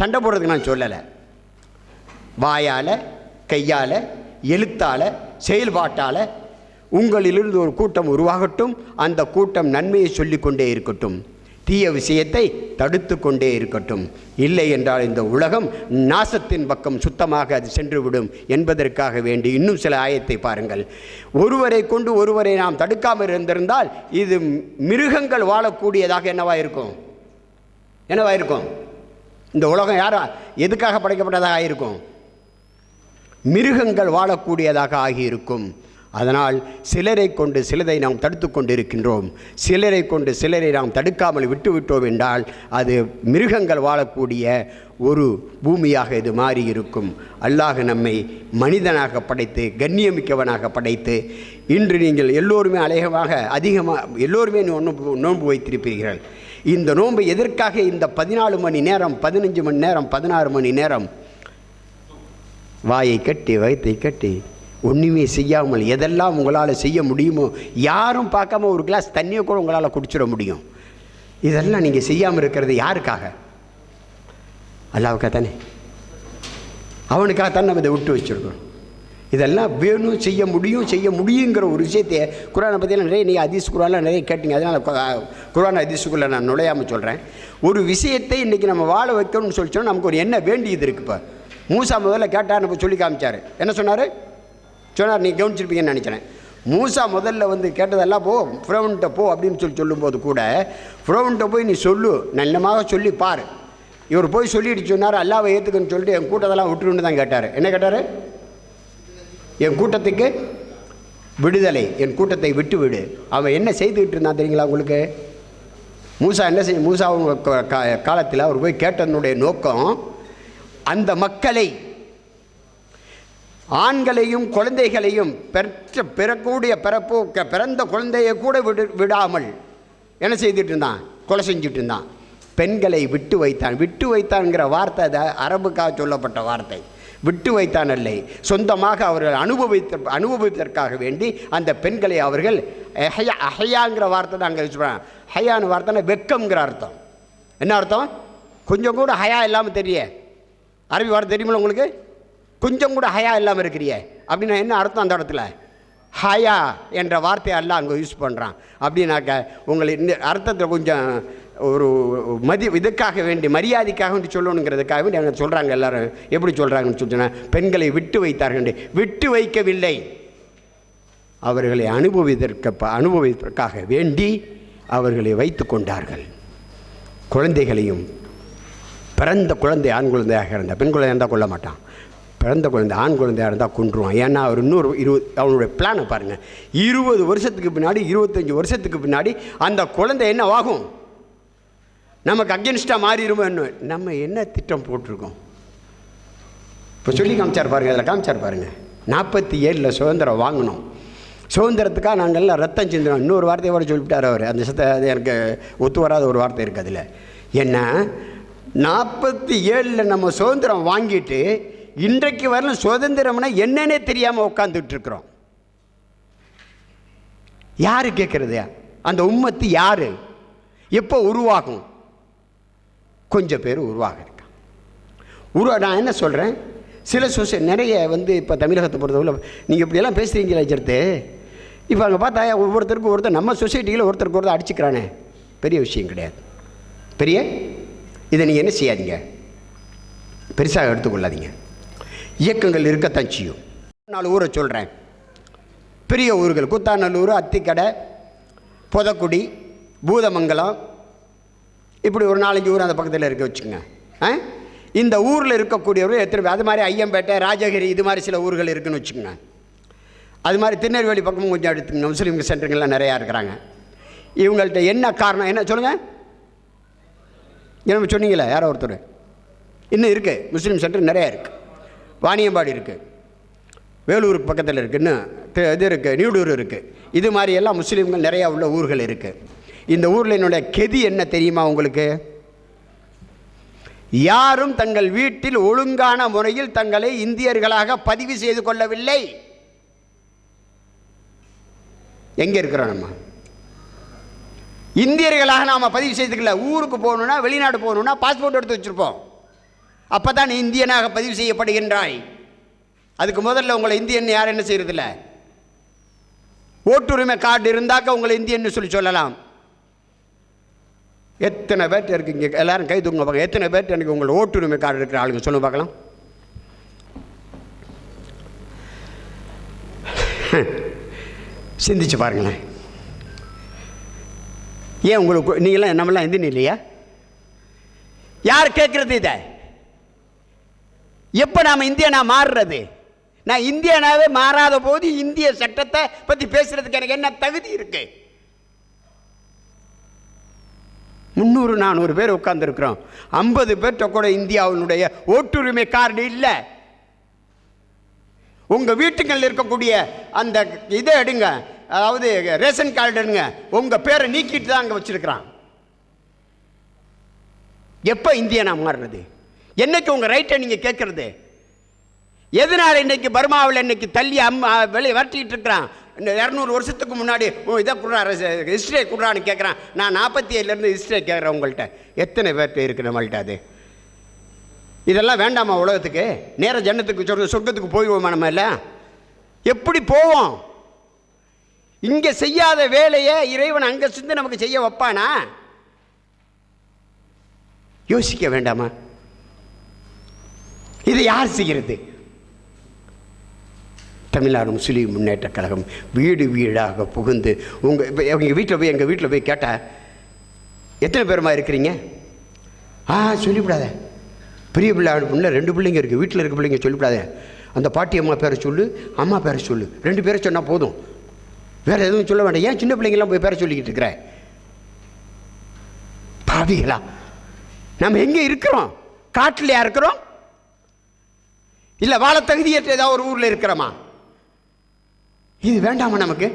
சண்டை போடுறதுக்கு நான் சொல்லலை. வாயால் கையால் எழுத்தால் செயல்பாட்டால் உங்களிலிருந்து ஒரு கூட்டம் உருவாகட்டும். அந்த கூட்டம் நன்மையை சொல்லிக்கொண்டே இருக்கட்டும். தீய விஷயத்தை தடுத்து கொண்டே இருக்கட்டும். இல்லை என்றால் இந்த உலகம் நாசத்தின் பக்கம் சுத்தமாக அது சென்றுவிடும் என்பதற்காக வேண்டி இன்னும் சில ஆயத்தை பாருங்கள். ஒருவரை கொண்டு ஒருவரை நாம் தடுக்காமல் இருந்திருந்தால் இது மிருகங்கள் வாழக்கூடியதாக என்னவா இருக்கும்? என்னவா இருக்கும்? இந்த உலகம் யாரா எதுக்காக படைக்கப்பட்டதாக ஆகியிருக்கும்? மிருகங்கள் வாழக்கூடியதாக ஆகியிருக்கும். அதனால் சிலரை கொண்டு சிலதை நாம் தடுத்து கொண்டிருக்கின்றோம். சிலரை கொண்டு சிலரை நாம் தடுக்காமல் விட்டுவிட்டோம் என்றால் அது மிருகங்கள் வாழக்கூடிய ஒரு பூமியாக இது மாறி இருக்கும் அல்லாஹ் நம்மை மனிதனாக படைத்து கண்ணியமிக்கவனாக படைத்து இன்று நீங்கள் எல்லோருமே அநேகமாக அதிகமாக எல்லோருமே நோன்பு நோன்பு வைத்திருப்பீர்கள். இந்த நோன்பு எதற்காக இந்த பதினாலு மணி நேரம் பதினஞ்சு மணி நேரம் பதினாறு மணி நேரம்? வாயை கட்டி வயத்தை கட்டி ஒன்றுமே செய்யாமல் எதெல்லாம் உங்களால் செய்ய முடியுமோ யாரும் பார்க்காம ஒரு கிளாஸ் தண்ணியை கூட உங்களால் குடிச்சிட முடியும். இதெல்லாம் நீங்கள் செய்யாமல் இருக்கிறது யாருக்காக? அல்லாவுக்காக தானே அவனுக்காகத்தான் நம்ம இதை விட்டு வச்சுருக்கோம் இதெல்லாம் வேணும் செய்ய முடியும் செய்ய முடியுங்கிற ஒரு விஷயத்தை குரானை பற்றியெல்லாம் நிறைய நீங்கள் அதிஸ் குரானில் நிறைய கேட்டீங்க. அதனால் குரான் அதிசுக்குள்ளே நான் நுழையாமல் சொல்கிறேன் ஒரு விஷயத்தை இன்றைக்கி நம்ம வாழ வைக்கணும்னு சொல்லிச்சோன்னா நமக்கு ஒரு என்ன வேண்டியது இருக்குது இப்போ? மூசா முதல்ல கேட்டார் நம்ம சொல்லி காமிச்சார். என்ன சொன்னார்? சொன்னார் நீ கவனிச்சிருப்பீங்கன்னு நினச்சினேன் மூசா முதல்ல வந்து கேட்டதெல்லாம் போ ஃப்ரௌன்ட்ட போ அப்படின்னு சொல்லி சொல்லும்போது கூட ஃப்ரௌன்ட்ட போய் நீ சொல்லு நல்லமாக சொல்லி பார். இவர் போய் சொல்லிட்டு சொன்னார் அல்லாவை ஏற்றுக்குன்னு சொல்லிட்டு என் கூட்டத்தெல்லாம் விட்டுருன்னு தான் கேட்டார். என்ன கேட்டார்? என் கூட்டத்துக்கு விடுதலை என் கூட்டத்தை விட்டு விடு அவன் என்ன செய்துக்கிட்டு இருந்தான் தெரியுங்களா உங்களுக்கு? மூசா என்ன செய் மூசா அவங்க காலத்தில் அவர் போய் கேட்டதனுடைய நோக்கம் அந்த மக்களை ஆண்களையும் குழந்தைகளையும் பெற்ற பிறக்கூடிய பிறப்பு க- பிறந்த குழந்தையை கூட விடு விடாமல் என்ன செய்துட்டு இருந்தான்? கொலை செஞ்சுட்டு இருந்தான். பெண்களை விட்டு வைத்தான். விட்டு வைத்தான்ங்கிற வார்த்தை அது அரபுக்காக சொல்லப்பட்ட வார்த்தை. விட்டு வைத்தான் இல்லை சொந்தமாக அவர்கள் அனுபவித்த அனுபவித்ததற்காக வேண்டி அந்த பெண்களை அவர்கள் அஹயா அஹையாங்கிற வார்த்தை தான் அங்கே சொல்கிறாங்க ஹையான்னு வார்த்தைனா வெக்கம்ங்கிற அர்த்தம். என்ன அர்த்தம்? கொஞ்சம் கூட ஹயா இல்லாமல் தெரிய அரபி வார்த்தை தெரியுமில்ல உங்களுக்கு? கொஞ்சம் கூட ஹயா இல்லாமல் இருக்கிறியே. அப்படின்னா என்ன அர்த்தம் அந்த இடத்துல? ஹயா என்ற வார்த்தையை எல்லாம் அங்கே யூஸ் பண்ணுறான் அப்படின்னாக்க உங்களை இந்த அர்த்தத்தில் கொஞ்சம் ஒரு மதி இதுக்காக வேண்டி மரியாதைக்காக வேண்டி சொல்லணுங்கிறதுக்காக வேண்டி அவங்க சொல்கிறாங்க எல்லாரும். எப்படி சொல்கிறாங்கன்னு சொல்லி பெண்களை விட்டு வைத்தார்கள் விட்டு வைக்கவில்லை. அவர்களை அனுபவித்தற்க அனுபவிப்பதற்காக வேண்டி அவர்களை வைத்து கொண்டார்கள். குழந்தைகளையும் பிறந்த குழந்தை ஆண் குழந்தையாக இருந்தால் பெண் குழந்தையாக இருந்தால் கொல்ல மாட்டான். பிறந்த குழந்தை ஆண் குழந்தையாக இருந்தால் கொன்றுவான். ஏன்னா அவர் இன்னொரு இருபது அவனுடைய பிளானை பாருங்கள் இருபது வருஷத்துக்கு பின்னாடி இருபத்தஞ்சி வருஷத்துக்கு பின்னாடி அந்த குழந்தை என்னவாகும்? நமக்கு அகென்ஸ்டாக மாறிடுமோ என்ன நம்ம என்ன திட்டம் போட்டிருக்கோம்? இப்போ சொல்லி காமிச்சார் பாருங்கள் அதில் காமிச்சார் பாருங்கள் நாற்பத்தி ஏழில் சுதந்திரம் வாங்கினோம் சுதந்திரத்துக்காக நாங்கள் எல்லாம் ரத்தம் சிந்தினோம். இன்னொரு வார்த்தையை கூட சொல்லிவிட்டார் அவர். அந்த சத்த அது எனக்கு ஒத்து வராத ஒரு வார்த்தை இருக்குது அதில். என்ன? நாற்பத்தி ஏழில் நம்ம சுதந்திரம் வாங்கிட்டு இன்றைக்கு வரலும் சுதந்திரம்னா என்னன்னே தெரியாமல் உட்காந்துட்டு இருக்கிறோம். யார் கேட்குறது அந்த உம்மத்து யார்? எப்போ உருவாகும்? கொஞ்சம் பேர் உருவாக இருக்கான் உருவா நான் என்ன சொல்கிறேன் சில சொசை நிறைய வந்து இப்போ தமிழகத்தை பொறுத்தவரை நீங்கள் இப்படியெல்லாம் பேசுகிறீங்களா ஜெர்த்து இப்போ அங்கே பார்த்தா ஒவ்வொருத்தருக்கும் ஒருத்தர் நம்ம சொசைட்டியில் ஒருத்தருக்கு ஒருத்தர் அடிச்சுக்கிறானே. பெரிய விஷயம் கிடையாது. பெரிய? இதை நீங்கள் என்ன செய்யாதீங்க? பெருசாக எடுத்துக்கொள்ளாதீங்க. இயக்கங்கள் இருக்கத்தான் செய்யும். நாலு ஊரை சொல்கிறேன் பெரிய ஊர்கள் குத்தாநல்லூர் அத்திக்கடை புதக்குடி பூதமங்கலம் இப்படி ஒரு நாலஞ்சு ஊர் அந்த பக்கத்தில் இருக்க வச்சுக்கோங்க. ஆ? இந்த ஊரில் இருக்கக்கூடியவர்கள் எத்தனை பேர்? அது மாதிரி ஐயம்பேட்டை ராஜகிரி இது மாதிரி சில ஊர்கள் இருக்குதுன்னு வச்சுக்கோங்க. அது மாதிரி திருநெல்வேலி பக்கமும் கொஞ்சம் எடுத்துக்கோங்க முஸ்லீம் சென்டருங்கள்லாம் நிறையா இருக்கிறாங்க. இவங்கள்ட்ட என்ன காரணம்? என்ன சொல்லுங்கள் என்ன சொன்னீங்களே யாரோ ஒருத்தர். இன்னும் இருக்குது முஸ்லீம் சென்டர் நிறையா இருக்குது வாணியம்பாடி இருக்குது வேலூருக்கு பக்கத்தில் இருக்குது இன்னும் இது இருக்குது நியூடூர் இருக்குது இது மாதிரி எல்லாம் முஸ்லீம்கள் நிறையா உள்ள ஊர்கள் இருக்குது இந்த ஊரில் என்னுடைய கெதி என்ன தெரியுமா உங்களுக்கு? யாரும் தங்கள் வீட்டில் ஒழுங்கான முறையில் தங்களை இந்தியர்களாக பதிவு செய்து கொள்ளவில்லை. எங்கே இருக்கிறோம் நம்ம? இந்தியர்களாக நாம் பதிவு செய்துக்கல. ஊருக்கு போகணுன்னா வெளிநாடு போகணுன்னா பாஸ்போர்ட் எடுத்து வச்சுருப்போம். அப்போ தான் நீ இந்தியனாக பதிவு செய்யப்படுகின்றாய். அதுக்கு முதல்ல உங்களை இந்தியன் யார் என்ன செய்யறதில்ல? ஓட்டுரிமை கார்டு இருந்தாக்க உங்களை இந்தியன்னு சொல்லி சொல்லலாம். எத்தனை பேர்ட்ட இருக்குங்க எல்லாரும் கை தூங்க பார்க்க எத்தனை பேர்ட்ட எனக்கு உங்களை ஓட்டுரிமை கார்டு இருக்கிற ஆளுங்க சொல்லுங்க பார்க்கலாம். சிந்திச்சு பாருங்களேன். ஏன் உங்களுக்கு நீங்களாம் நம்மளாம் இந்தியன் இல்லையா? யார் கேட்குறது இதை? எப்போ நாம் இந்தியனா மாறுறது? நான் இந்தியனாவே மாறாத போது இந்திய சட்டத்தை பற்றி பேசுகிறதுக்கு எனக்கு என்ன தகுதி இருக்குது முந்நூறு நானூறு பேர் உட்காந்துருக்குறோம் ஐம்பது பேர்கிட்ட கூட இந்தியாவினுடைய ஓட்டுரிமை கார்டு இல்லை. உங்கள் வீட்டுகளில் இருக்கக்கூடிய அந்த இதை எடுங்க. அதாவது ரேஷன் கார்டு எடுங்க. உங்கள் பேரை நீக்கிட்டு தான் அங்கே வச்சுருக்கிறான். எப்போ இந்தியனா மாறுறது? என்னைக்கு உங்கள் ரைட்டை நீங்கள் கேட்குறது எதனால் இன்னைக்கு பர்மாவில் இன்னைக்கு தள்ளி அம்மா வெளியே வரட்டிக்கிட்டு இருக்கிறான்? இந்த இரநூறு வருஷத்துக்கு முன்னாடி ஓ இதை கொடுறா ஹிஸ்ட்ரியை கொடுறான்னு கேட்குறான் நான் நாற்பத்தி ஏழுலேருந்து ஹிஸ்ட்ரியை கேட்குறேன் உங்கள்கிட்ட எத்தனை பேர்கிட்ட இருக்கு நம்மள்கிட்ட அது? இதெல்லாம் வேண்டாமா உலகத்துக்கு? நேர ஜன்னத்துக்கு சொர்க்க சொர்க்கத்துக்கு போயிடுவோமா நம்ம எல்லாம்? எப்படி போவோம்? இங்கே செய்யாத வேலையை இறைவன் அங்கே சிந்து நமக்கு செய்ய வைப்பானா? யோசிக்க வேண்டாமா? இது யார் செய்கிறது தமிழ்நாடு முஸ்லீம் முன்னேற்ற கழகம் வீடு வீடாக புகுந்து உங்கள் இப்போ எங்கள் வீட்டில் போய் எங்கள் வீட்டில் போய் கேட்டால் எத்தனை பேருமா இருக்கிறீங்க? ஆ சொல்லிவிடாத. பெரிய பிள்ளை பிள்ளை ரெண்டு பிள்ளைங்க இருக்குது வீட்டில் இருக்க பிள்ளைங்க சொல்லிவிடாத. அந்த பாட்டி அம்மா பேரை சொல்லு அம்மா பேரை சொல்லு. ரெண்டு பேரை சொன்னால் போதும். வேறு எதுவும் சொல்ல வேண்டாம். ஏன் சின்ன பிள்ளைங்களாம் போய் பேரை சொல்லிக்கிட்டு இருக்கிற? பாவிகளா. நம்ம எங்கே இருக்கிறோம்? காட்டிலையா இருக்கிறோம்? இல்லை வாழ தகுதியற்ற ஏதாவது ஒரு ஊரில் இருக்கிறோமா? இது வேண்டாமா நமக்கு?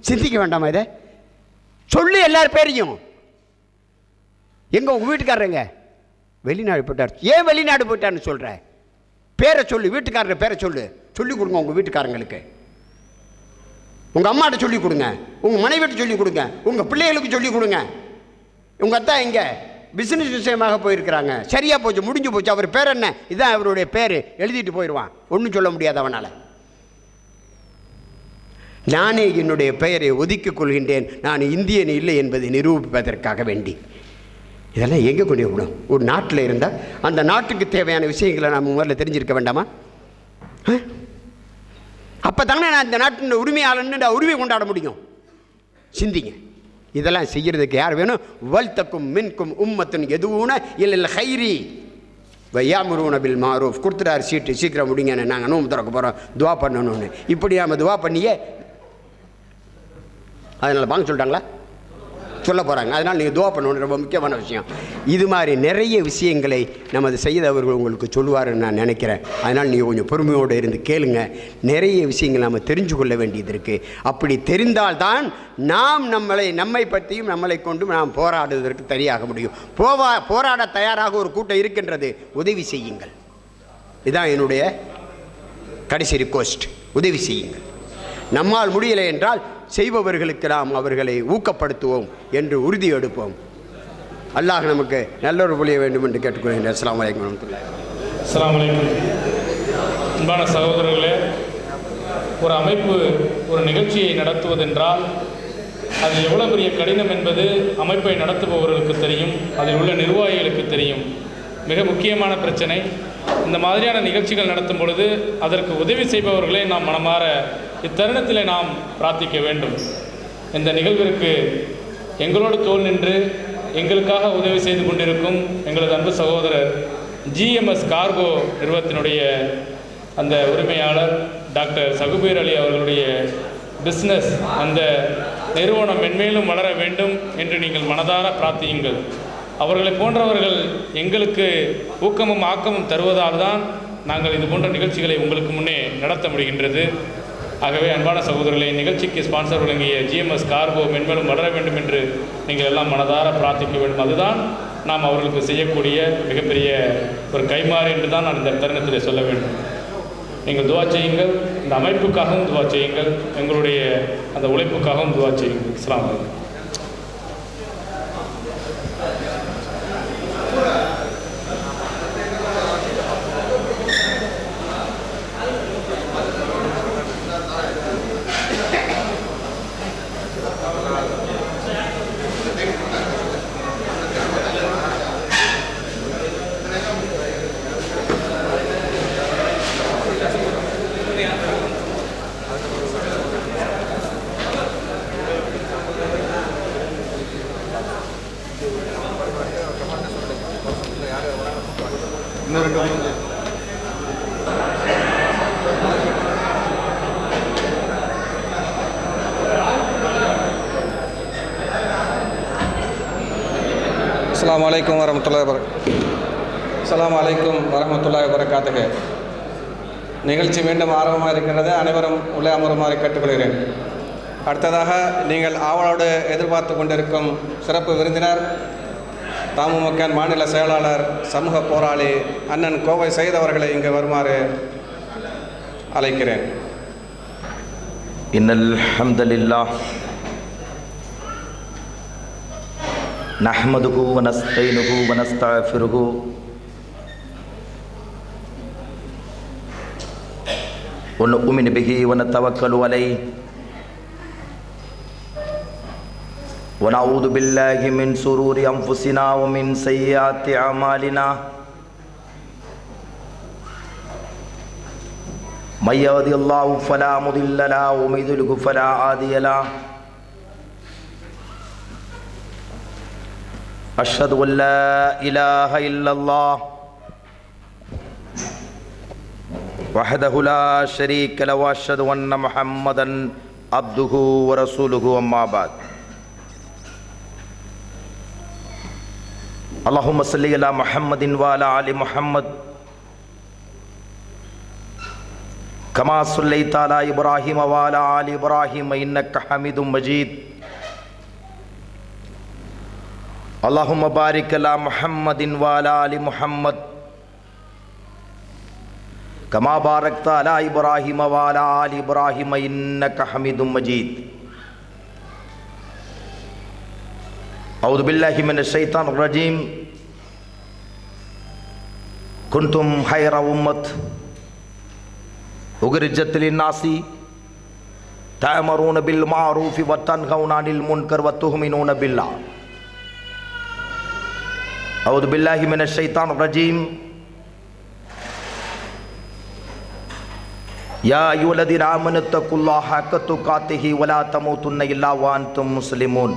சிந்திக்க வேண்டாமா இதை? சொல்லு எல்லார் பேரையும். எங்க உங்க வீட்டுக்காரங்க வெளிநாடு போயிட்டார். ஏன் வெளிநாடு போயிட்டான்னு சொல்ற? பேரை சொல்லு வீட்டுக்காரர் பேரை சொல்லு. சொல்லி கொடுங்க உங்க வீட்டுக்காரங்களுக்கு. உங்க அம்மாட்ட சொல்லி கொடுங்க. உங்க மனைவிட்ட சொல்லி கொடுங்க. உங்க பிள்ளைகளுக்கு சொல்லி கொடுங்க. உங்க அத்தா இங்கே பிசினஸ் விஷயமாக போயிருக்கிறாங்க. சரியா போச்சு முடிஞ்சு போச்சு. அவர் பேர் என்ன? இதான் அவருடைய பேர். எழுதிட்டு போயிடுவான் ஒன்றும் சொல்ல முடியாது அவனால். நானே என்னுடைய பெயரை ஒதுக்கிக் கொள்கின்றேன். நான் இந்தியன் இல்லை என்பதை நிரூபிப்பதற்காக வேண்டி. இதெல்லாம் எங்கே கொண்டு விடும்? ஒரு நாட்டில் இருந்தால் அந்த நாட்டுக்கு தேவையான விஷயங்களை நாம் முதல்ல தெரிஞ்சிருக்க வேண்டாமா? அப்போ தானே நான் இந்த நாட்டின் உரிமையாளன்னு உரிமை கொண்டாட முடியும். சிந்திங்க. இதெல்லாம் செய்கிறதுக்கு யார் வேணும்? வல்தக்கும் மின்கும் உம்மத்துன் எதுவுன இல்லை ஹைரி. வையாமுருவன பில் மாரூஃப். கொடுத்துட்டார் சீட்டு. சீக்கிரம் முடிங்கன்னு. நாங்கள் நோம்பு திறக்க போகிறோம் துவா பண்ணணும்னு. இப்படி நாம் துவா பண்ணியே அதனால் வாங்க சொல்லிட்டாங்களா? சொல்ல போகிறாங்க அதனால் நீங்கள் துவா பண்ணணும். ரொம்ப முக்கியமான விஷயம். இது மாதிரி நிறைய விஷயங்களை நமது செய்தவர்கள் உங்களுக்கு சொல்லுவாருன்னு நான் நினைக்கிறேன். அதனால் நீங்கள் கொஞ்சம் பொறுமையோடு இருந்து கேளுங்க. நிறைய விஷயங்கள் நம்ம தெரிஞ்சு கொள்ள வேண்டியது இருக்குது அப்படி தெரிந்தால்தான் நாம் நம்மளை நம்மை பற்றியும் நம்மளை கொண்டும் நாம் போராடுவதற்கு தனியாக முடியும். போவா போராட தயாராக ஒரு கூட்டம் இருக்கின்றது. உதவி செய்யுங்கள். இதுதான் என்னுடைய கடைசி ரிக்வஸ்ட் உதவி செய்யுங்கள். நம்மால் முடியலை என்றால் செய்பவர்களுக்கு நாம் அவர்களை ஊக்கப்படுத்துவோம் என்று உறுதி எடுப்போம். அல்லாஹ் நமக்கு நல்லொரு புளிய வேண்டும் என்று கேட்டுக்கொள்கிறேன் அஸ்லாம் வலைக்கம் வரமத்துல்லாஹி அஸ்லாம் வலைக்கம் அன்பான சகோதரர்களே ஒரு அமைப்பு ஒரு நிகழ்ச்சியை நடத்துவதென்றால் அது எவ்வளோ பெரிய கடினம் என்பது அமைப்பை நடத்துபவர்களுக்கு தெரியும் அதில் உள்ள நிர்வாகிகளுக்கு தெரியும். மிக முக்கியமான பிரச்சனை. இந்த மாதிரியான நிகழ்ச்சிகள் நடத்தும் பொழுது அதற்கு உதவி செய்பவர்களை நாம் மனமாற இத்தருணத்திலே நாம் பிரார்த்திக்க வேண்டும். இந்த நிகழ்விற்கு எங்களோடு தோல் நின்று எங்களுக்காக உதவி செய்து கொண்டிருக்கும் எங்களது அன்பு சகோதரர் ஜிஎம்எஸ் கார்கோ நிறுவனத்தினுடைய அந்த உரிமையாளர் டாக்டர் சகுபீர் அலி அவர்களுடைய பிஸ்னஸ் அந்த நிறுவனம் மென்மேலும் வளர வேண்டும் என்று நீங்கள் மனதார பிரார்த்தியுங்கள். அவர்களை போன்றவர்கள் எங்களுக்கு ஊக்கமும் ஆக்கமும் தருவதால் தான் நாங்கள் இது போன்ற நிகழ்ச்சிகளை உங்களுக்கு முன்னே நடத்த முடிகின்றது. ஆகவே அன்பான சகோதரர்களை நிகழ்ச்சிக்கு ஸ்பான்சர் வழங்கிய ஜிஎம்எஸ் கார்கோ மென்மேலும் வளர வேண்டும் என்று நீங்கள் எல்லாம் மனதார பிரார்த்திக்க வேண்டும். அதுதான் நாம் அவர்களுக்கு செய்யக்கூடிய மிகப்பெரிய ஒரு கைமாறு என்று தான் நான் இந்த தருணத்தில் சொல்ல வேண்டும். நீங்கள் துவா செய்யுங்கள். இந்த அமைப்புக்காகவும் துவா செய்யுங்கள். எங்களுடைய அந்த உழைப்புக்காகவும் துவா செய்யுங்கள். அஸ்ஸலாமு அஸ்லாம் வலைக்கம் வரமத்துல்லா வர அஸ்லாம் வலைக்கும் வரமத்துல்லா வரக்காத்துக நிகழ்ச்சி மீண்டும் ஆர்வமாக இருக்கின்றது. அனைவரும் உள்ளே அமருமாறு கேட்டுக்கொள்கிறேன். அடுத்ததாக நீங்கள் ஆவலோடு எதிர்பார்த்து கொண்டிருக்கும் சிறப்பு விருந்தினர் தாமுமக்கான் மாநில செயலாளர் சமூக போராளி அண்ணன் கோவை செய்தவர்களை இங்கு வருமாறு அழைக்கிறேன். இன்னல் அஹமதுல்லா نحمده ونستعينه ونستغفره. ونؤمن به ونتوكل عليه. ونعوذ بالله من شرور أنفسنا ومن سيئات أعمالنا. من يهد الله فلا مضل له ومن يضلل فلا هادي له. أشهد أن لا إله إلا الله وحده لا شريك له وأشهد أن محمدا عبده ورسوله أما بعد. اللهم صل على محمد وعلى آل محمد. كما صليت على إبراهيم وعلى آل إبراهيم إنك حميد مجيد. اللهم بارك على محمد وعلى آل محمد. كما باركت على إبراهيم وعلى آل إبراهيم إنك حميد مجيد. أعوذ بالله من الشيطان الرجيم. كنتم خير أمة. أخرجت للناس تأمرون بالمعروف وتنهون عن المنكر وتؤمنون بالله. أعوذ بالله من الشيطان الرجيم يا أيها الذين آمنوا اتقوا الله حق تقاته ولا تموتن إلا وأنتم مسلمون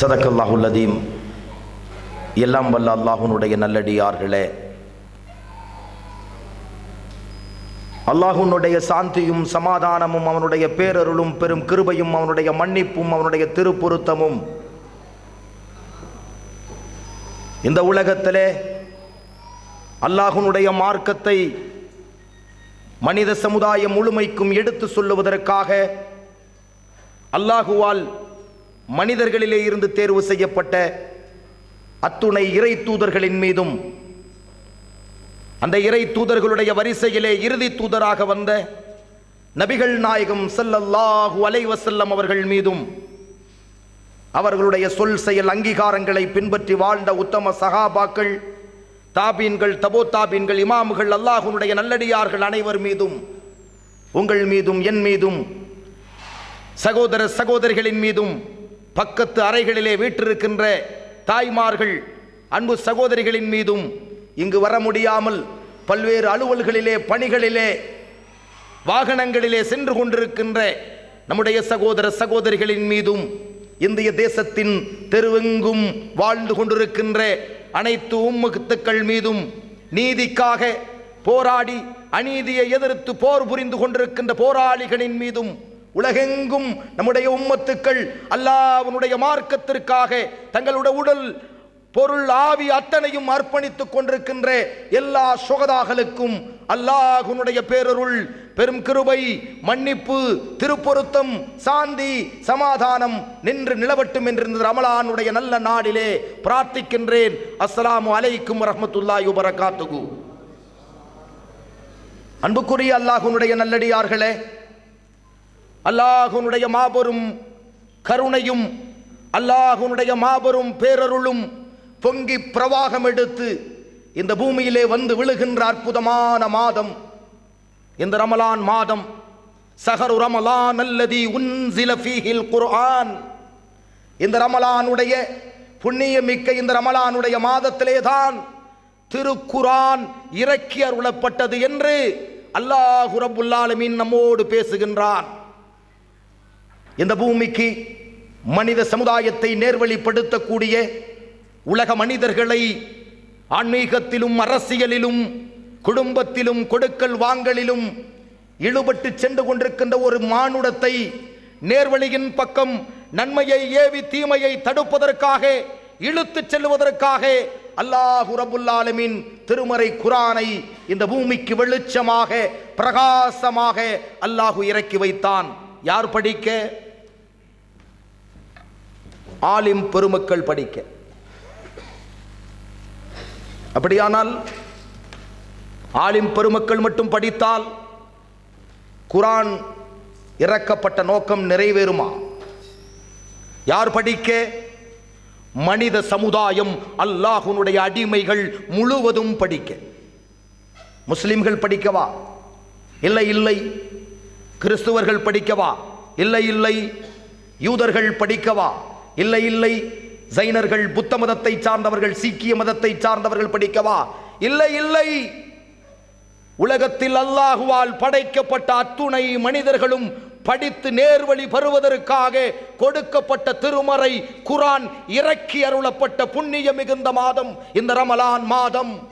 சதக்கல்லாஹுல்லதீம் எல்லாம் வல்ல அல்லாஹுனுடைய நல்லடியார்களே அல்லாஹுனுடைய சாந்தியும் சமாதானமும் அவனுடைய பேரருளும் பெரும் கிருபையும் அவனுடைய மன்னிப்பும் அவனுடைய திருப்பொருத்தமும். இந்த உலகத்திலே அல்லாஹுனுடைய மார்க்கத்தை மனித சமுதாயம் முழுமைக்கும் எடுத்து சொல்லுவதற்காக அல்லாஹுவால் மனிதர்களிலே இருந்து தேர்வு செய்யப்பட்ட அத்துணை இறை தூதர்களின் மீதும் அந்த இறை தூதர்களுடைய வரிசையிலே இறுதி தூதராக வந்த நபிகள் நாயகம் செல்லல்லாஹு அலைவசல்லம் அவர்கள் மீதும் அவர்களுடைய சொல் செயல் அங்கீகாரங்களை பின்பற்றி வாழ்ந்த உத்தம சகாபாக்கள் தாபீன்கள் தபோ தாபீன்கள் இமாமுகள் அல்லாஹுனுடைய நல்லடியார்கள் அனைவர் மீதும் உங்கள் மீதும் என் மீதும் சகோதர சகோதரிகளின் மீதும் பக்கத்து அறைகளிலே வீற்றிருக்கின்ற தாய்மார்கள் அன்பு சகோதரிகளின் மீதும் இங்கு வர முடியாமல் பல்வேறு அலுவல்களிலே பணிகளிலே வாகனங்களிலே சென்று கொண்டிருக்கின்ற நம்முடைய சகோதர சகோதரிகளின் மீதும் இந்திய தேசத்தின் தெருவெங்கும் வாழ்ந்து கொண்டிருக்கின்ற அனைத்து உம்மத்துக்கள் மீதும் நீதிக்காக போராடி அநீதியை எதிர்த்து போர் புரிந்து கொண்டிருக்கின்ற போராளிகளின் மீதும் உலகெங்கும் நம்முடைய உம்மத்துக்கள் அல்லாவனுடைய மார்க்கத்திற்காக தங்களுடைய உடல் பொருள் ஆவி அத்தனையும் அர்ப்பணித்துக் கொண்டிருக்கின்ற எல்லா சுகதாகளுக்கும் அல்லாஹுனுடைய பேரருள் பெரும் கிருபை மன்னிப்பு திருப்பொருத்தம் சாந்தி சமாதானம் நின்று நிலவட்டும் என்று ரமலானுடைய நல்ல நாடிலே பிரார்த்திக்கின்றேன். அஸ்ஸலாமு அலைக்கும் ரஹமத்துல்லாய் உபரகாத்துகு அன்புக்குரிய அல்லாஹுனுடைய நல்லடியார்களே அல்லாஹுனுடைய மாபெரும் கருணையும் அல்லாஹுனுடைய மாபெரும் பேரருளும் பொங்கி பிரவாகம் எடுத்து இந்த பூமியிலே வந்து விழுகின்ற அற்புதமான மாதம். இந்த ரமலான் மாதம். சஹரு ரமலான் அல்லதி உன்சில ஃபீஹில் குர்ஆன். இந்த ரமலானுடைய புண்ணியமிக்க இந்த ரமலானுடைய மாதத்திலே தான் திருக்குரான் இறக்கி அருளப்பட்டது என்று அல்லாஹு ரப்புல் நம்மோடு பேசுகின்றான். இந்த பூமிக்கு மனித சமுதாயத்தை நேர்வழிப்படுத்தக்கூடிய உலக மனிதர்களை ஆன்மீகத்திலும் அரசியலிலும் குடும்பத்திலும் கொடுக்கல் வாங்கலிலும் இழுபட்டு சென்று கொண்டிருக்கின்ற ஒரு மானுடத்தை நேர்வழியின் பக்கம் நன்மையை ஏவி தீமையை தடுப்பதற்காக இழுத்துச் செல்வதற்காக அல்லாஹு ரபுல்லாலமின் திருமறை குரானை இந்த பூமிக்கு வெளிச்சமாக பிரகாசமாக அல்லாஹு இறக்கி வைத்தான். யார் படிக்க? ஆலிம் பெருமக்கள் படிக்க. அப்படியானால் ஆலிம் பெருமக்கள் மட்டும் படித்தால் குரான் இறக்கப்பட்ட நோக்கம் நிறைவேறுமா? யார் படிக்க? மனித சமுதாயம் அல்லாஹுனுடைய அடிமைகள் முழுவதும் படிக்க. முஸ்லிம்கள் படிக்கவா? இல்லை இல்லை. கிறிஸ்துவர்கள் படிக்கவா? இல்லை இல்லை. யூதர்கள் படிக்கவா? இல்லை இல்லை. ஜைனர்கள் புத்த மதத்தை சார்ந்தவர்கள் சீக்கிய மதத்தை சார்ந்தவர்கள் படிக்கவா? இல்லை இல்லை. உலகத்தில் அல்லாஹுவால் படைக்கப்பட்ட அத்துணை மனிதர்களும் படித்து நேர்வழி பெறுவதற்காக கொடுக்கப்பட்ட திருமறை குரான் இறக்கி அருளப்பட்ட புண்ணிய மிகுந்த மாதம். இந்த ரமலான் மாதம்.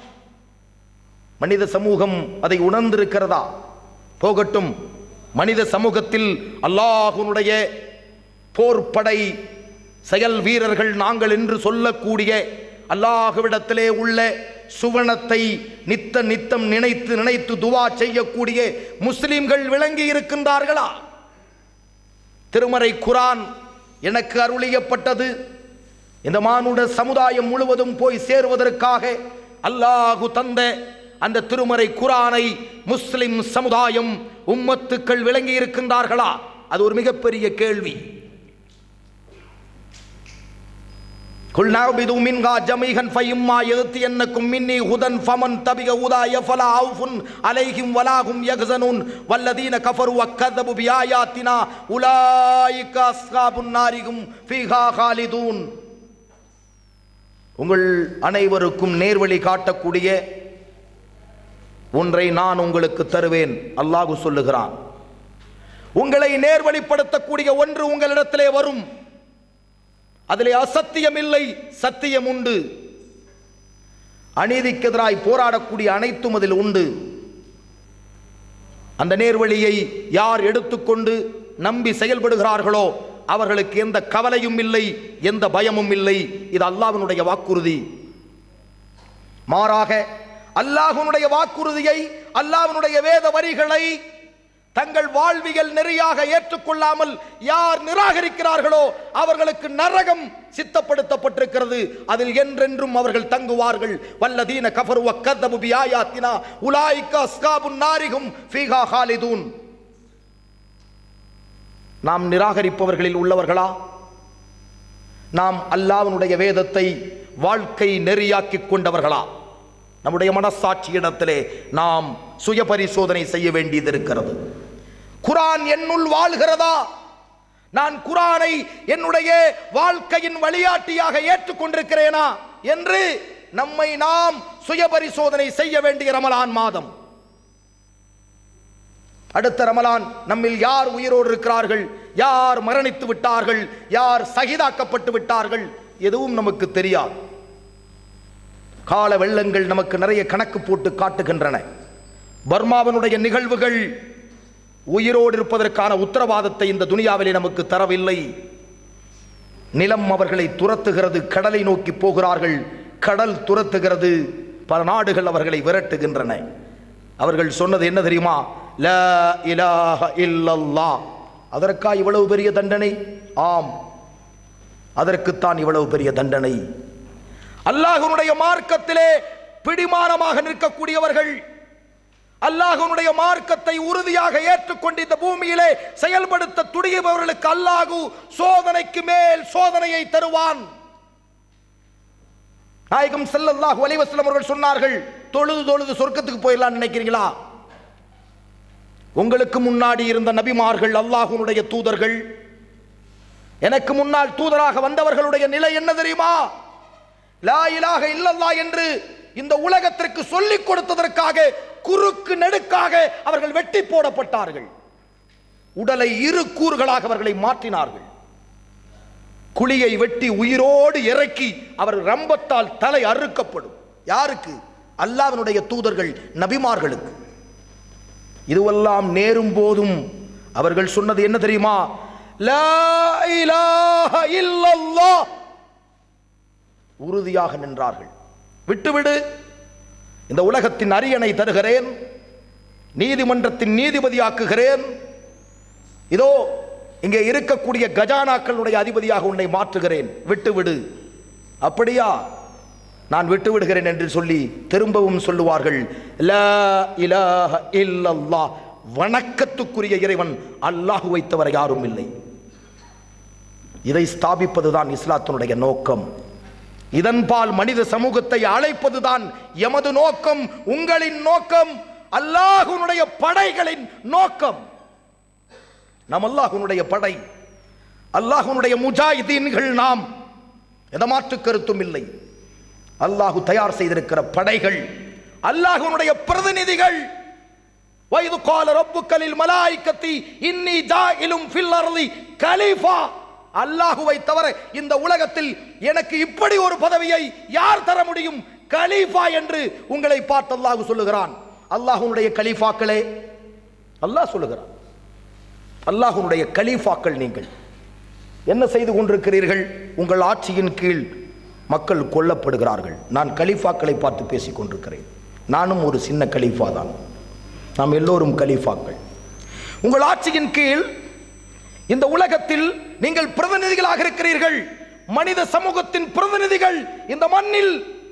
மனித சமூகம் அதை உணர்ந்திருக்கிறதா? போகட்டும். மனித சமூகத்தில் அல்லாஹுனுடைய போர்ப்படை செயல் வீரர்கள் நாங்கள் என்று சொல்லக்கூடிய அல்லாஹுவிடத்திலே உள்ள சுவனத்தை நித்த நித்தம் நினைத்து நினைத்து துவா செய்யக்கூடிய முஸ்லிம்கள் விளங்கி இருக்கின்றார்களா? திருமறை குரான் எனக்கு அருளியப்பட்டது. இந்த மானுட சமுதாயம் முழுவதும் போய் சேருவதற்காக அல்லாஹு தந்த அந்த திருமறை குரானை முஸ்லிம் சமுதாயம் உம்மத்துக்கள் விளங்கி இருக்கின்றார்களா? அது ஒரு மிகப்பெரிய கேள்வி. قل نعبدوا منها جميعا فإما يأتينكم مني هدى فمن تبع هداي فلا خوف عليهم ولا هم يحزنون والذين كفروا وكذبوا بآياتنا أولئك أصحاب النار هم فيها خالدون உங்கள் அனைவருக்கும் நேர்வழி காட்டக்கூடிய ஒன்றை நான் உங்களுக்கு தருவேன் அல்லாஹு சொல்லுகிறான் உங்களை நேர்வழிப்படுத்தக்கூடிய ஒன்று உங்களிடத்திலே வரும் அதிலே அசத்தியம் இல்லை சத்தியம் உண்டு அநீதிக்கு எதிராய் போராடக்கூடிய அனைத்தும் அதில் உண்டு. அந்த நேர்வழியை யார் எடுத்துக்கொண்டு நம்பி செயல்படுகிறார்களோ அவர்களுக்கு எந்த கவலையும் இல்லை எந்த பயமும் இல்லை. இது அல்லாஹனுடைய வாக்குறுதி. மாறாக அல்லாஹனுடைய வாக்குறுதியை அல்லாஹனுடைய வேத வரிகளை தங்கள் வாழ்வியல் நெறியாக ஏற்றுக்கொள்ளாமல் யார் நிராகரிக்கிறார்களோ அவர்களுக்கு நரகம் சித்தப்படுத்தப்பட்டிருக்கிறது. அதில் என்றென்றும் அவர்கள் தங்குவார்கள். வல்லதீன கஃபரு வக்கதபு பிஆயாத்தினா உலாயிக அஸ்காபுன் நாரிகும் ஃபீஹா ஹாலிதூன். நாம் நிராகரிப்பவர்களில் உள்ளவர்களா? நாம் அல்லாவினுடைய வேதத்தை வாழ்க்கை நெறியாக்கிக் கொண்டவர்களா? நம்முடைய மனசாட்சியிடத்திலே நாம் சுய பரிசோதனை செய்ய வேண்டியது இருக்கிறது. குரான் என்னுள் வாழ்கிறதா? நான் குரானை என்னுடைய வாழ்க்கையின் வழிகாட்டியாக ஏற்றுக்கொண்டிருக்கிறேனா? என்று நம்மை நாம் சுய பரிசோதனை செய்ய வேண்டிய ரமலான் மாதம். அடுத்த ரமலான் நம்மில் யார் உயிரோடு இருக்கிறார்கள்? யார் மரணித்து விட்டார்கள்? யார் சகிதாக்கப்பட்டு விட்டார்கள்? எதுவும் நமக்கு தெரியாது. கால வெள்ளங்கள் நமக்கு நிறைய கணக்கு போட்டு காட்டுகின்றன. பர்மாவனுடைய நிகழ்வுகள் உயிரோடு இருப்பதற்கான உத்தரவாதத்தை இந்த துனியாவிலே நமக்கு தரவில்லை. நிலம் அவர்களை துரத்துகிறது கடலை நோக்கி போகிறார்கள் கடல் துரத்துகிறது பல நாடுகள் அவர்களை விரட்டுகின்றன. அவர்கள் சொன்னது என்ன தெரியுமா? ல இலாஹ இல்லல்லா அதற்கா இவ்வளவு பெரிய தண்டனை? ஆம். அதற்குத்தான் இவ்வளவு பெரிய தண்டனை. அல்லாஹனுடைய மார்க்கத்திலே பிடிமானமாக நிற்கக்கூடியவர்கள் அல்லாஹனுடைய மார்க்கத்தை உறுதியாக ஏற்றுக்கொண்டு இந்த பூமியிலே செயல்படுத்த துடியபவர்களுக்கு அல்லாஹு சோதனைக்கு மேல் சோதனையை தருவான். நாயகம் செல்லல்லாஹு அலைஹி அவர்கள் சொன்னார்கள் தொழுது தொழுது சொர்க்கத்துக்கு போயிடலாம்னு நினைக்கிறீங்களா? உங்களுக்கு முன்னாடி இருந்த நபிமார்கள் அல்லாஹுனுடைய தூதர்கள் எனக்கு முன்னால் தூதராக வந்தவர்களுடைய நிலை என்ன தெரியுமா? லா இலாக இல்லல்லா என்று இந்த உலகத்திற்கு சொல்லிக் கொடுத்ததற்காக குறுக்கு நெடுக்காக அவர்கள் வெட்டி போடப்பட்டார்கள். உடலை இரு கூறுகளாக அவர்களை மாற்றினார்கள். குழியை வெட்டி உயிரோடு இறக்கி அவர் ரம்பத்தால் தலை அறுக்கப்படும். யாருக்கு? அல்லாவினுடைய தூதர்கள் நபிமார்களுக்கு. இதுவெல்லாம் நேரும் போதும் அவர்கள் சொன்னது என்ன தெரியுமா? லா உறுதியாக நின்றார்கள். விட்டுவிடு. இந்த உலகத்தின் அரியணை தருகிறேன். நீதிமன்றத்தின் நீதிபதியாக்குகிறேன். இதோ இங்கே இருக்கக்கூடிய கஜானாக்களுடைய அதிபதியாக உன்னை மாற்றுகிறேன். விட்டுவிடு. அப்படியா? நான் விட்டு விடுகிறேன் என்று சொல்லி திரும்பவும் சொல்லுவார்கள். லா வணக்கத்துக்குரிய இறைவன் அல்லாஹு வைத்தவர் யாரும் இல்லை. இதை ஸ்தாபிப்பதுதான் இஸ்லாத்தினுடைய நோக்கம். இதன்பால் மனித சமூகத்தை அழைப்பதுதான் எமது நோக்கம் உங்களின் நோக்கம் அல்லாஹுனுடைய படைகளின் நோக்கம். நம் அல்லாஹுனுடைய படை அல்லாஹுனுடைய முஜாஹிதீன்கள் நாம். எந்த மாற்று கருத்தும் இல்லை. அல்லாஹு தயார் செய்திருக்கிற படைகள் அல்லாஹுனுடைய பிரதிநிதிகள். வயது கால ரப்புக்களில் மலாய்க்கத்தி இன்னி ஜாயிலும் ஃபில் அர்லி கலீஃபா. அல்லாஹுவை தவிர இந்த உலகத்தில் எனக்கு இப்படி ஒரு பதவியை யார் தர முடியும்? கலீஃபா என்று உங்களை பார்த்து அல்லாஹு சொல்லுகிறான். அல்லாஹுனுடைய கலீஃபாக்களே அல்லாஹ் சொல்லுகிறான். அல்லாஹுனுடைய கலீஃபாக்கள் நீங்கள். என்ன செய்து கொண்டிருக்கிறீர்கள்? உங்கள் ஆட்சியின் கீழ் மக்கள் கொல்லப்படுகிறார்கள். நான் கலீஃபாக்களை பார்த்து பேசிக் கொண்டிருக்கிறேன். நானும் ஒரு சின்ன கலீஃபா தான். நாம் எல்லோரும் கலீஃபாக்கள். உங்கள் ஆட்சியின் கீழ் இந்த உலகத்தில் நீங்கள் பிரதிநிதிகளாக இருக்கிறீர்கள். மனித சமூகத்தின் பிரதிநிதிகள் இந்த மண்ணில்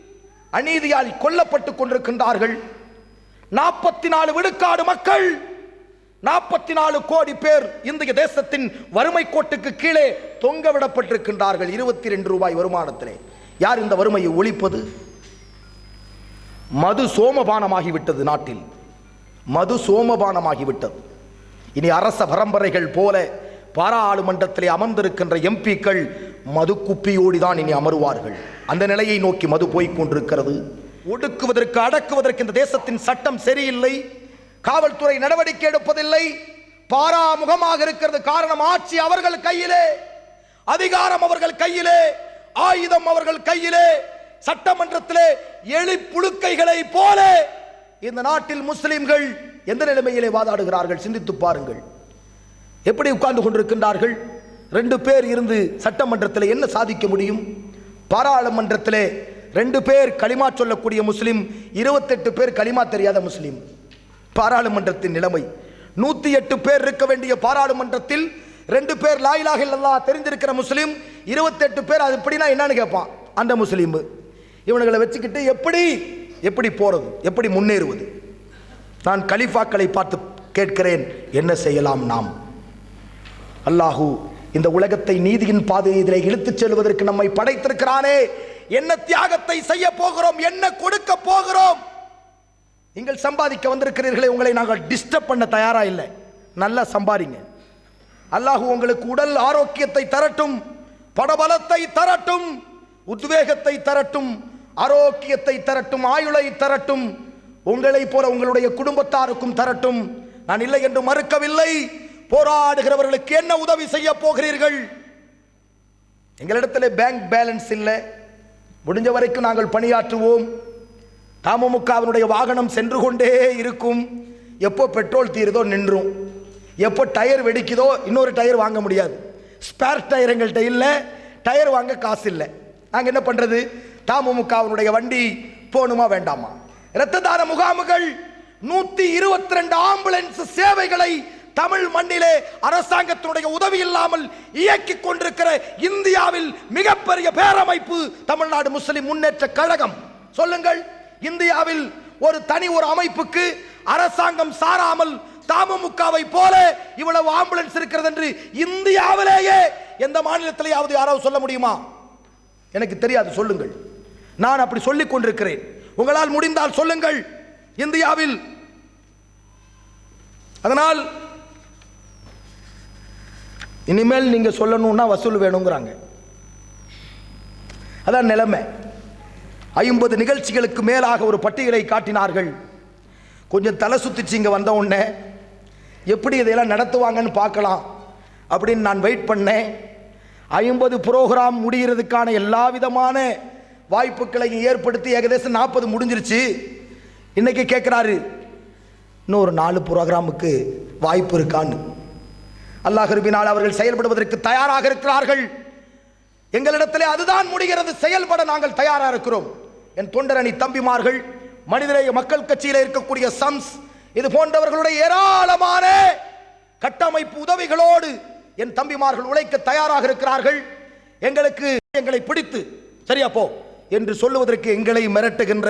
அநீதியால் கொல்லப்பட்டுக் கொண்டிருக்கின்றார்கள். நாற்பத்தி நாலு விழுக்காடு மக்கள் நாற்பத்தி நாலு கோடி பேர் இந்திய தேசத்தின் வறுமை கோட்டுக்கு கீழே தொங்க விடப்பட்டிருக்கின்றார்கள். இருபத்தி ரெண்டு ரூபாய் வருமானத்திலே. யார் இந்த வறுமையை ஒழிப்பது? மது சோமபானமாகிவிட்டது நாட்டில். மது சோமபானமாகிவிட்டது. இனி அரச பரம்பரைகள் போல பாராளுமன்றத்திலே அமர்ந்திருக்கின்ற எம்பிக்கள் மது குப்பியோடி தான் இனி அமருவார்கள். அந்த நிலையை நோக்கி மது போய்க் கொண்டிருக்கிறது. ஒடுக்குவதற்கு அடக்குவதற்கு இந்த தேசத்தின் சட்டம் சரியில்லை. காவல்துறை நடவடிக்கை எடுப்பதில்லை. பாராமுகமாக இருக்கிறது காரணம் ஆட்சி அவர்கள் கையிலே அதிகாரம் அவர்கள் கையிலே ஆயுதம் அவர்கள் கையிலே சட்டமன்றத்திலே எலி புழுக்கைகளை போல இந்த நாட்டில் முஸ்லிம்கள் எந்த நிலைமையிலே வாதாடுகிறார்கள்? சிந்தித்து பாருங்கள். எப்படி உட்கார்ந்து கொண்டிருக்கின்றார்கள்? ரெண்டு பேர் இருந்து சட்டமன்றத்தில் என்ன சாதிக்க முடியும்? பாராளுமன்றத்தில் ரெண்டு பேர் களிமா சொல்லக்கூடிய முஸ்லீம் இருபத்தெட்டு பேர் களிமா தெரியாத முஸ்லீம். பாராளுமன்றத்தின் நிலைமை. நூத்தி எட்டு பேர் இருக்க வேண்டிய பாராளுமன்றத்தில் ரெண்டு பேர் லாயிலாக இல்லல்லா தெரிஞ்சிருக்கிற முஸ்லீம் இருபத்தெட்டு பேர் அது எப்படின்னா என்னன்னு கேட்பான். அந்த முஸ்லீம். இவனுங்களை வச்சுக்கிட்டு எப்படி எப்படி போறது? எப்படி முன்னேறுவது? நான் கலிஃபாக்களை பார்த்து கேட்கிறேன். என்ன செய்யலாம் நாம்? அல்லாஹு இந்த உலகத்தை நீதியின் பாதையிலே இழுத்துச் செல்வதற்கு நம்மை படைத்திருக்கிறானே. என்ன தியாகத்தை செய்ய போகிறோம் என்ன கொடுக்க போகிறோம்? நீங்கள் சம்பாதிக்க வந்திருக்கிறீர்களே உங்களை நாங்கள் டிஸ்டர்ப் பண்ண தயாரா இல்லை. நல்லா சம்பாதிங்க. அல்லாஹு உங்களுக்கு உடல் ஆரோக்கியத்தை தரட்டும் படபலத்தை தரட்டும் உத்வேகத்தை தரட்டும் ஆரோக்கியத்தை தரட்டும் ஆயுளை தரட்டும் உங்களைப் போல உங்களுடைய குடும்பத்தாருக்கும் தரட்டும். நான் இல்லை என்று மறுக்கவில்லை. போராடுகிறவர்களுக்கு என்ன உதவி செய்ய போகிறீர்கள்? எங்களிடத்தில் பேங்க் பேலன்ஸ் இல்லை. முடிஞ்ச வரைக்கும் நாங்கள் பணியாற்றுவோம். தமுமுகவினுடைய வாகனம் சென்று கொண்டே இருக்கும். எப்போ பெட்ரோல் தீருதோ நின்றும். எப்போ டயர் வெடிக்குதோ இன்னொரு டயர் வாங்க முடியாது. ஸ்பேர் டயர் எங்கள்கிட்ட இல்லை. டயர் வாங்க காசு இல்லை. நாங்கள் என்ன பண்ணுறது தமுமுகவினுடைய வண்டி போகணுமா வேண்டாமா? இரத்த தான முகாம்கள் நூற்றி இருபத்தி ரெண்டு ஆம்புலன்ஸ் சேவைகளை தமிழ் மண்ணிலே அரசாங்கத்தினுடைய உதவி இல்லாமல் இயக்கிக் கொண்டிருக்கிற இந்தியாவில் மிகப்பெரிய பேரமைப்பு தமிழ்நாடு முஸ்லிம் முன்னேற்ற கழகம். சொல்லுங்கள் இந்தியாவில் ஒரு தனி ஒரு அமைப்புக்கு அரசாங்கம் சாராமல் தமுமுகவை போல இவ்வளவு ஆம்புலன்ஸ் இருக்கிறது என்று இந்தியாவிலேயே எந்த மாநிலத்திலேயாவது யாராவது சொல்ல முடியுமா? எனக்கு தெரியாது சொல்லுங்கள். நான் அப்படி சொல்லிக் கொண்டிருக்கிறேன். உங்களால் முடிந்தால் சொல்லுங்கள். இந்தியாவில் அதனால் இனிமேல் நீங்க சொல்லணும்னா வசூல் வேணுங்கிறாங்க. அதான் நிலைமை. ஐம்பது நிகழ்ச்சிகளுக்கு மேலாக ஒரு பட்டியலை காட்டினார்கள். கொஞ்சம் தலை சுத்திச்சு இங்கே வந்த உடனே எப்படி இதையெல்லாம் நடத்துவாங்கன்னு பார்க்கலாம். அப்படின்னு நான் வெயிட் பண்ணேன். ஐம்பது ப்ரோக்ராம் முடிகிறதுக்கான எல்லா விதமான வாய்ப்புகளையும் ஏற்படுத்தி ஏகதேசம் நாற்பது முடிஞ்சிருச்சு. இன்னைக்கு கேட்குறாரு இன்னும் ஒரு நாலு ப்ரோக்ராமுக்கு வாய்ப்பு இருக்கான்னு. அல்லாஹ் விரும்பினால் அவர்கள் செயல்படுவதற்கு தயாராக இருக்கிறார்கள். எங்களிடத்திலே அதுதான் முடிகிறது. செயல்பட நாங்கள் தயாராக இருக்கிறோம். என் தொண்டரணி தம்பிமார்கள் மனிதநேய மக்கள் கட்சியில் இருக்கக்கூடிய சம்ஸ் இது போன்றவர்களுடைய ஏராளமான கட்டமைப்பு உதவிகளோடு என் தம்பிமார்கள் உழைக்க தயாராக இருக்கிறார்கள். எங்களுக்கு எங்களை பிடித்து சரியா போ என்று சொல்லுவதற்கு எங்களை மிரட்டுகின்ற